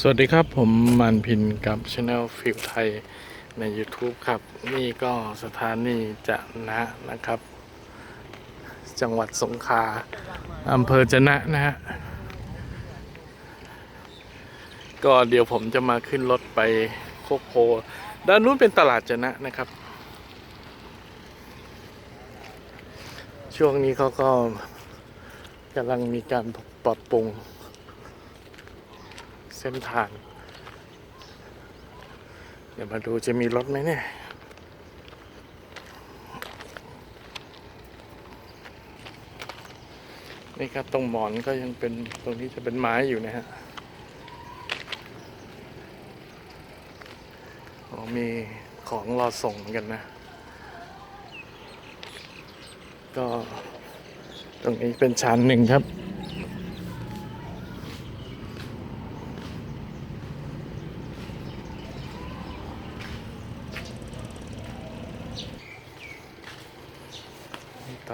สวัสดีครับผมมันพินกับช anel ฟิลไทยใน YouTube ครับ นี่ก็สถานีจะนะนะครับ จังหวัดสงขลาอำเภอจะนะนะฮะก็เดี๋ยวผมจะมาขึ้นรถไปโคกโพ ด้านนู้นเป็นตลาดจะนะนะครับ ช่วงนี้เขาก็กำลังมีการปรับปรุง เส้นทาง เดี๋ยวมาดูจะมีรถไหมเนี่ยนี่ครับตรงหมอนก็ยังเป็นตรงนี้จะเป็นไม้อยู่นะฮะอ๋อมีของรอส่งเหมือนกันนะ ก็ตรงนี้เป็นชั้นหนึ่งครับ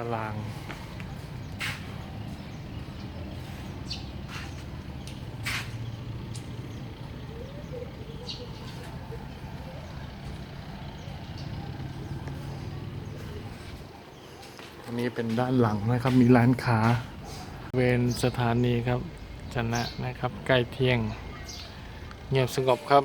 าราง อันนี้เป็นด้านหลังนะครับ มีร้านค้า เวนสถานีครับ ชนะนะครับ ใกล้เที่ยง เงียบสงบครับ